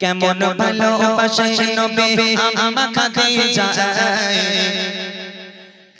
কেমন ভালোবাসে নবী? আমা খাদিজা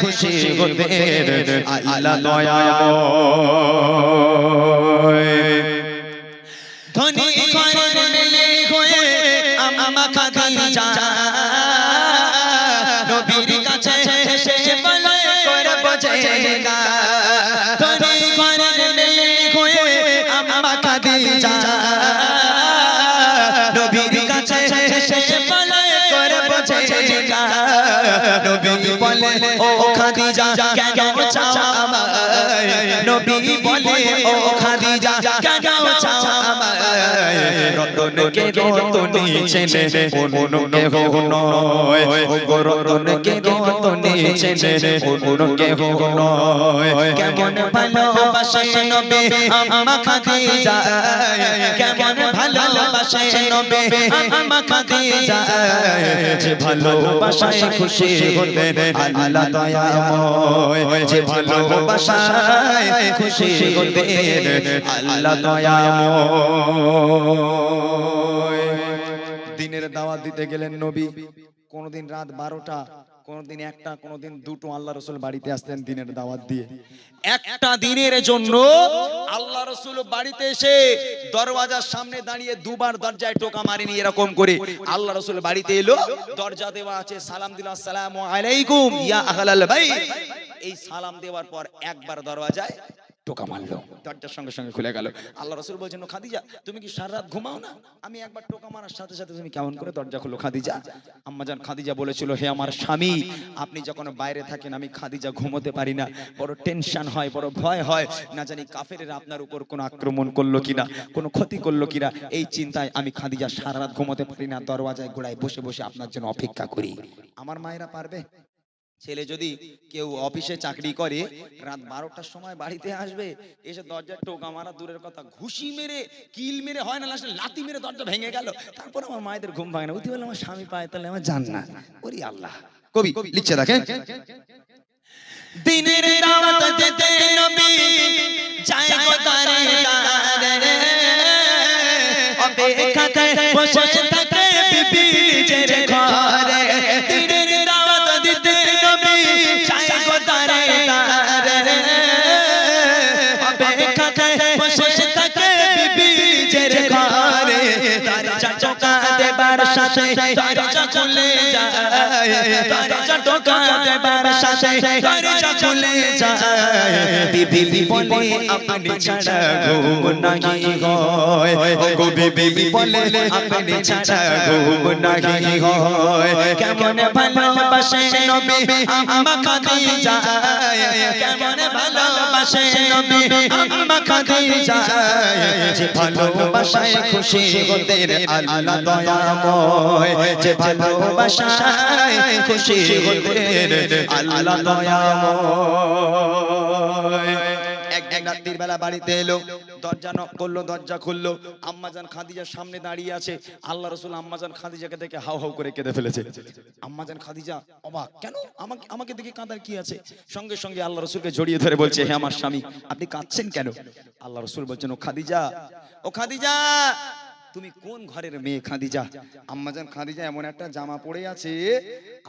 খুশি হতে আল্লাহ দয়াময়। ধনী রতনকে রতনী চেনে? অন্য কেহ নয়? ও গো রতনকে রতনী চেনে? অন্য কেহ নয়? কেমন ভালোবাসে নবী? আমা খাদিজা কেমন ভালোবাসে নবী? আমা খাদিজা যে ভালোবাসায় খুশি হতে আল্লাহ দয়াময়। যে ভালোবাসায় খুশি হতে আল্লাহ দয়াময়। দাওয়াত দিতে গেলেন নবী। কোনদিন রাত বারোটা, কোনদিন একটা, কোনদিন দুটো আল্লাহ রসুল বাড়িতে আসতেন দিনের দাওয়াত দিয়ে। একটা দিনের জন্য আল্লাহ রসুল বাড়িতে এসে দরওয়াজার সামনে দাঁড়িয়ে দুবার দরজায় টোকা মারেনি এরকম করে। আল্লাহ রসুল বাড়িতে এলো, দরজা দেওয়া আছে, সালাম দিল, আসসালামু আলাইকুম, ইয়া আহলাল ভাই এই সালাম দেওয়ার পর একবার দরওয়াজায় টোকা মারলো দরজার সঙ্গে সঙ্গে খুলে গেল। আল্লাহ রসুল বলছেন খাদিজা, তুমি কি সারা রাত ঘুমাও না? আমি একবার টোকা মারার সাথে সাথে তুমি কেমন করে দরজা খুলো, খাদিজা? আম্মাজান খাদিজা বলেছিল, হে আমার স্বামী, আপনি যখন বাইরে থাকেন, আমি খাদিজা ঘুমোতে পারি না। বড় টেনশন হয়, বড় ভয় হয়। না জানি কাফেরেরা আপনার উপর কোনো আক্রমণ করল কিনা, কোনো ক্ষতি করল কিনা। এই চিন্তায় আমি খাদিজা সারা রাত ঘুমোতে পারি না। দরওয়াজায় গোড়ায় বসে বসে আপনার জন্য অপেক্ষা করি। আমার মায়েরা পারবে? ছেলে যদি কেউ অফিসে চাকরি করে, রাত বারোটার সময় বাড়িতে আসবে, এসে দরজার টোকা মারা দূরের কথা, ঘুষি মেরে, কিল মেরে, হয় না লাতি মেরে দরজা ভেঙে গেল। তারপর আমার মায়েদের ঘুম ভাঙে না। উঠি বলে আমার স্বামী পায়, তাহলে আমার জান না। ওরি আল্লাহ। কবি, লিখছে দেখেন দিনের দাওয়াত সাথে, তার চাচলে যায়। তার চাচকা দেবার সাথে, তার চাচলে যায়। বিবি বলে, আপনি ছাড়া ঘুম নাহি হয়। গো বিবি বলে, আপনি ছাড়া ঘুম নাহি হয়। কেমন ভালোবাসে নবী? আম্মা খাদিজা কেমন ভালোবাসে নবী, আম্মা খাদিজা। যে ভালোবাসায় খুশি হতে আল্লাহ দয়াময়। যে ভালোবাসায় খুশি হতে আল্লাহ দয়াময়। রাত্রির বেলা বাড়িতে এলো, দরজা নক করল, দরজা খুললো, আম্মাজান খাদিজার সামনে দাঁড়িয়ে আছে। আল্লাহ রসুল আম্মাজান খাদিজাকে দেখে হাউ হাউ করে কেঁদে ফেলেছে। আম্মাজান খাদিজা অবাক, কেন? আমাকে আমাকে দেখে কাঁদার কি আছে? সঙ্গে সঙ্গে আল্লাহ রসুলকে জড়িয়ে ধরে বলছে হ্যাঁ আমার স্বামী, আপনি কাঁদছেন কেন? আল্লাহ রসুল বলছেন, ও খাদিজা ও খাদিজা তুমি কোন ঘরের মেয়ে? খাদিজা আম্মাজান খাদিজা এমন একটা জামা পরে আছে।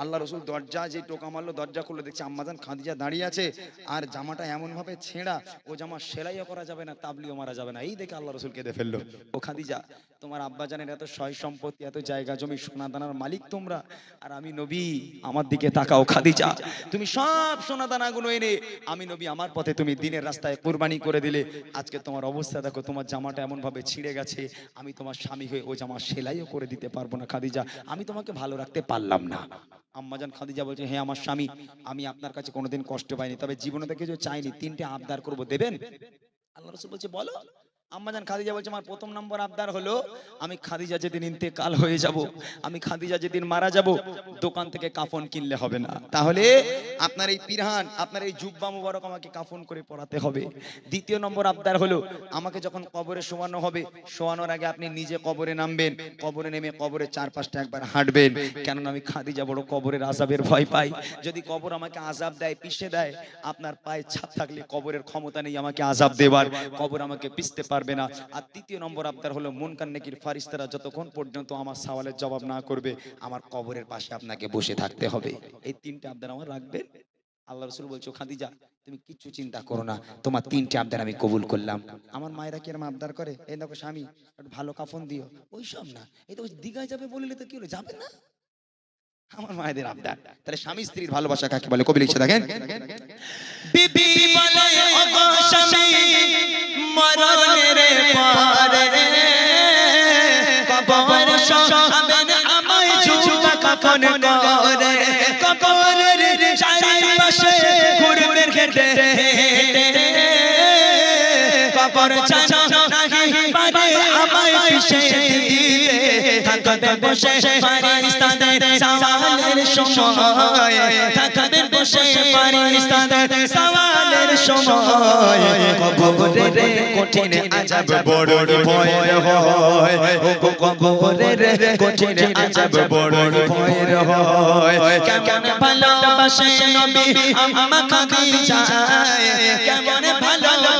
আল্লাহ রসুল দরজা যে টোকা মারলো, দরজা খুলে দেখছে আম্মাজান খাদিজা দাঁড়িয়ে আছে। আর জামাটা এমন ভাবে ছেঁড়া, ও জামা সেলাইও করা যাবে না, তাবলিও মারা যাবে না। এই দেখে আল্লাহ রসুল কেঁদে ফেলল। ও খাদিজা তোমার আব্বাজানের এত সয় সম্পত্তি, এত জায়গা জমি, সোনা দানার মালিক তোমরা। আর আমি নবী, আমার দিকে তাকাও খাদিজা তুমি সব সোনা দানাগুলো এনে, আমি নবী, আমার পথে তুমি দিনের রাস্তায় কোরবানি করে দিলে। আজকে তোমার অবস্থা দেখো, তোমার জামাটা এমন ভাবে ছিঁড়ে গেছে। আমি তোমার স্বামী হয়ে ও জামা সেলাইও করে দিতে পারব না, খাদিজা। আমি তোমাকে ভালো রাখতে পারলাম না। আম্মাজান খাদিজা বলছে হ্যাঁ আমার স্বামী, আমি আপনার কাছে কোনোদিন কষ্ট পাইনি, তবে জীবনে থেকে যে চাইনি, তিনটে আবদার করব, দেবেন? আল্লাহ রসুল বলছে, বলো। আম্মাজান খাদিজা বলছে, আমার প্রথম নম্বর আবদার হলো, আমি খাদিজা যেদিন ইন্তেকাল হয়ে যাব, আমি খাদিজা যেদিন মারা যাব, দোকান থেকে কাফন কিনলে হবে না। তাহলে আপনার এই পিরহান, আপনার এই জুব্বা মুবারক আমাকে কাফন করে পরাতে হবে। দ্বিতীয় নম্বর আবদার হলো, আমাকে যখন কবরে শোয়ানো হবে, শোয়ানোর আগে আপনি নিজে কবরে নামবেন, কবরে নেমে কবরের চারপাশটা একবার হাঁটবেন। কেননা আমি খাদিজা বড় কবরের আজাবের ভয় পাই। যদি কবর আমাকে আজাব দেয়, পিষে দেয়, আপনার পায়ে ছাপ থাকলে কবরের ক্ষমতা নেই আমাকে আজাব দেবার কবর আমাকে পিষতে পারবে না। আর তৃতীয় নম্বর আবদার হলো মন কান্নাকির ফারিস্তারা যতক্ষণ পর্যন্ত আমার সওয়ালের জবাব না করবে, আমার কবরের পাশে আপনাকে বসে থাকতে হবে। এই তিনটে আবদার আমার রাখবেন। আল্লাহ রসুল বলছো খাদিজা, তুমি কিচ্ছু চিন্তা করো না। তোমার তিনটে আবদার আমি কবুল করলাম। আমার মায়েরা কি এরম আবদার করে? এই দেখো স্বামী, একটু ভালো কাফন দিও। ওই সব না। এই তো দিঘায় যাবে বললে তো কি হলো? যাবে না? আমার মায়েদের আবদার। তাহলে স্বামী স্ত্রীর ভালোবাসা কাকে বলে? কবি লিখছে দেখেন। কাফন করে কবরের চারিপাশে ঘুরবে হেঁটে কবর জানা নাহি পারে আমায় পিছে দিতে। থাকবে বসে ফারিস্তাদের সওয়ালের সময়। থাকবে বসে ফারিস্তাদের সওয়ালের সময়। কবরের কঠিন আযাব বড় ভয়ের হয় ও কবরের কঠিন আযাব বড় ভয়ের হয় কেমন ভালোবাসে নবী আম্মা খাদিজা? কেমন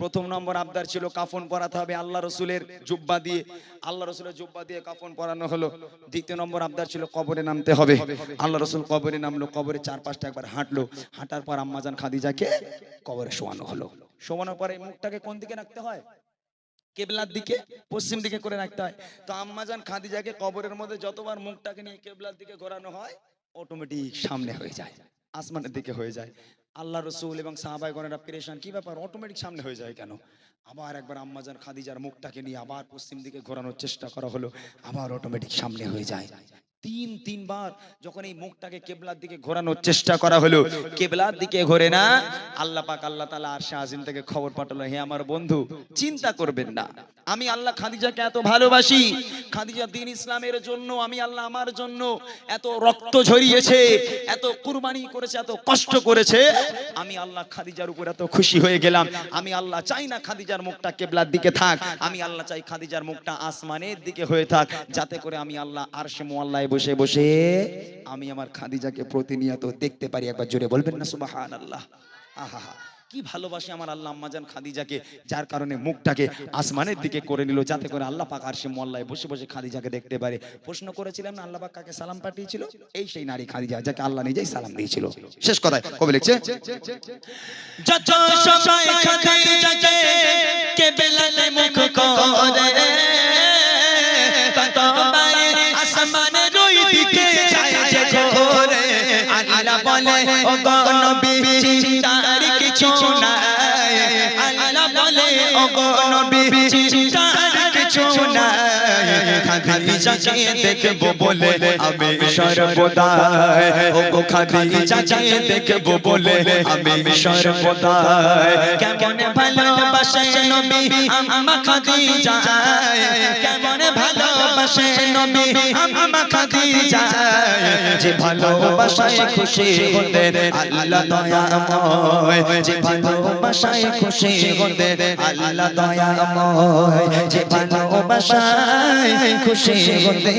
প্রথম নম্বর আবদার ছিল কাফন পরাতে হবে আল্লাহ রসুলের জুব্বা দিয়ে। আল্লাহ রসুলের জুব্বা দিয়ে কাফন পরানো হলো। দ্বিতীয় নম্বর আবদার ছিল কবরে নামতে হবে। আল্লাহ রসুল কবরে নামলো, কবরে চারপাশটা একবার হাঁটলো। হাঁটার পর আম্মাজান খাদিজাকে কবরে শোয়ানো হলো। শোয়ানোর পরে মুখটাকে কোন দিকে রাখতে হয়? কেবলার দিকে, পশ্চিম দিকে করে রাখতে হয়। তো আম্মাজান খাদিজাকে কবরের মধ্যে যতবার মুখটাকে নিয়ে কেবলার দিকে ঘোরানো হয় অটোমেটিক সামনে হয়ে যায়, আসমানের দিকে হয়ে যায়। আল্লাহ রসুল এবং সাহাবাই গণেরা পেরেশান। কি ব্যাপার? অটোমেটিক সামনে হয়ে যায় কেন? আবার একবার আম্মাজান খাদিজার মুখটাকে নিয়ে আবার পশ্চিম দিকে ঘোরানোর চেষ্টা করা হলো, আবার অটোমেটিক সামনে হয়ে যায়। তিন, তিনবার যখন এই মুখটাকে কেবলার দিকে ঘোরানোর চেষ্টা করা হলো, কেবলার দিকে ঘোরে না, আল্লাহ পাক আল্লাহ তালা আর আজিম থেকে খবর পাঠালো, হে আমার বন্ধু, চিন্তা করবেন না। আমি আল্লাহ খাদিজাকে এত ভালোবাসি, খাদিজা দিন ইসলামের জন্য, আমি আল্লাহ আমার জন্য এত রক্ত ঝরিয়েছে, এত কুরবানি করেছে, এত কষ্ট করেছে। আমি আল্লাহ খাদিজার উপর এত খুশি হয়ে গেলাম। আমি আল্লাহ চাই না খাদিজার মুখটা কেবলার দিকে থাক। আমি আল্লাহ চাই খাদিজার মুখটা আসমানের দিকে হয়ে থাক। যাতে করে আমি আল্লাহ আর সে মোয়াল্লায় বসে বসে আমি আমার খাদিজাকে প্রতিনিয়ত দেখতে পারি একবার জোরে বলবেন না সুবাহান আল্লাহ আহা কি ভালোবাসে আমার আল্লাহ আম্মাজান খাদিজাকে যার কারণে মুখটাকে আসমানের দিকে করে নিল যাতে করে আল্লাহ পাক আর সে মোল্লায় বসে বসে খাদিজাকে দেখতে পারে। প্রশ্ন করেছিলাম না আল্লাহ পাক কাকে সালাম পাঠিয়েছিল? এই সেই নারী খাদিজা যাকে আল্লাহ নিজেই সালাম দিয়েছিল। শেষ কথায় কবে লিখছে যত সময় খাদিজাকে কেবলাতে মুখ করে আসমানের ওই যে ঘোরে, আল্লাহ বলে ও গো নবী, চিন্তার কিছু নাই। আল্লাহ বলে ও গো নবী, চিন্তার কিছু নাই। খাদিজাকে দেখব বলে আমি সর্বদা ও গো খাদিজাকে দেখব বলে আমি সর্বদা কেমন ভালোবাসে নবী আম্মা খাদিজা খুশি হতে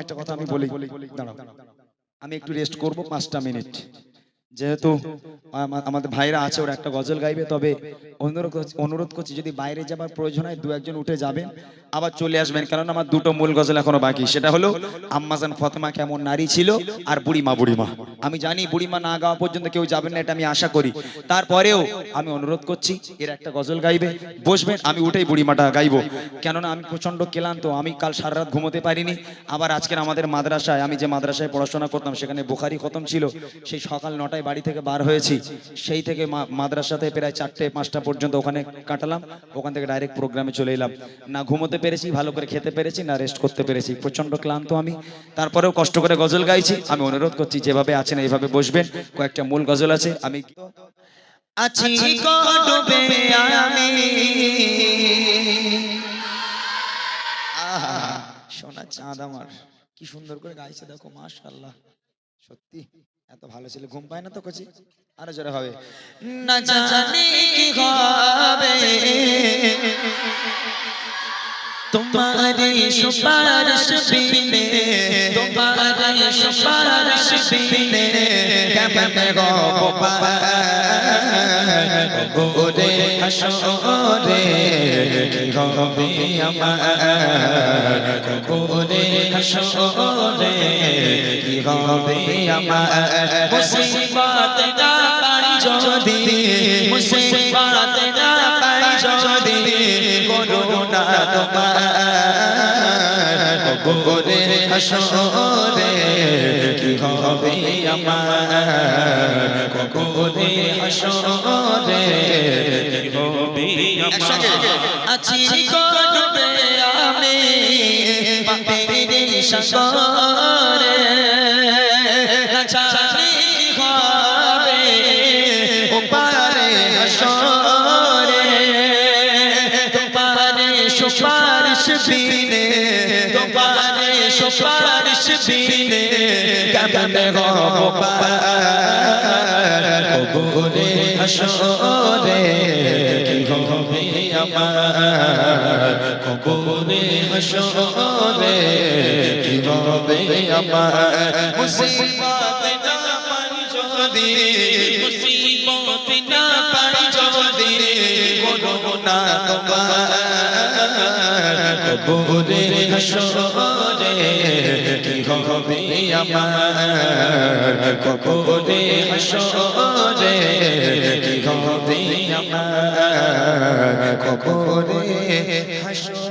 একটা কথা আমি বলি আমি একটু রেস্ট করব পাঁচটা মিনিট যেহেতু আমাদের ভাইরা আছে ওরা একটা গজল গাইবে তবে অনুরোধ করছি- অনুরোধ করছি যদি বাইরে যাবার প্রয়োজন হয়, দু একজন উঠে যাবেন। আবার চলে আসবেন কারণ আমার দুটো মূল গজল এখনও বাকি। সেটা হলো আম্মাজান ফতেমা কেমন নারী ছিল আর বুড়িমা বুড়িমা। আমি জানি বুড়িমা না গাওয়া পর্যন্ত কেউ যাবেন না, এটা আমি আশা করি। তারপরেও আমি অনুরোধ করছি, এর একটা গজল গাইবে, বসবেন, আমি উঠেই বুড়িমাটা গাইবো। কেননা আমি প্রচণ্ড ক্লান্ত, আমি কাল সারা রাত ঘুমোতে পারিনি। আবার আজকের আমাদের মাদ্রাসায়, আমি যে মাদ্রাসায় পড়াশোনা করতাম, সেখানে বুখারি খতম ছিল। সেই সকাল নটায় বাড়ি থেকে বার হয়েছি। সেই থেকে মাদ্রাসাতে প্রায় চারটে, পাঁচটা পর্যন্ত ওখানে কাটালাম ওখান থেকে ডাইরেক্ট প্রোগ্রামে চলে এলাম। না ঘুমোতে পেরেছি ভালো করে খেতে পেরেছি না রেস্ট করতে পেরেছি। প্রচণ্ড ক্লান্ত আমি। তারপরেও কষ্ট করে গজল গাইছি। আমি অনুরোধ করছি যেভাবে আছেন এইভাবে বসবেন। কয়েকটা মূল গজল আছে আমি আছি আমি। সোনা চাঁদ আমার। কি সুন্দর করে গাইছে দেখো মাশাআল্লাহ। সত্যি। এত ভালো ছেলে ঘুম পায় না তো কচি? আরও জোরে হবে। না জানি কি হবে তোমারে সুপারিশ বিনে, তোমারে সুপারিশ বিনে, কেমন গো গোরে হাসরে হবে আমার। গোরে হাসরে হবে আমার। মুসিবত না পাই যদি, মুসিবত না পাই করুণা তোমার গোরে হাসরে কি হবে আমার গোরে হাসরে কি হবে আমার আছি করবে আমি পাপের সাগরে বিনে কেমন গো কবরে হাসরে কি হবে আমার কবরে হাসরে কি হবে আমার মুসিবত না পাই যদি, মুসিবত না পাই যদি। তোমার। কবরে হাসরে কি হবে আমার? কবরে হাসরে কি হবে আমার? কবরে হাসরে।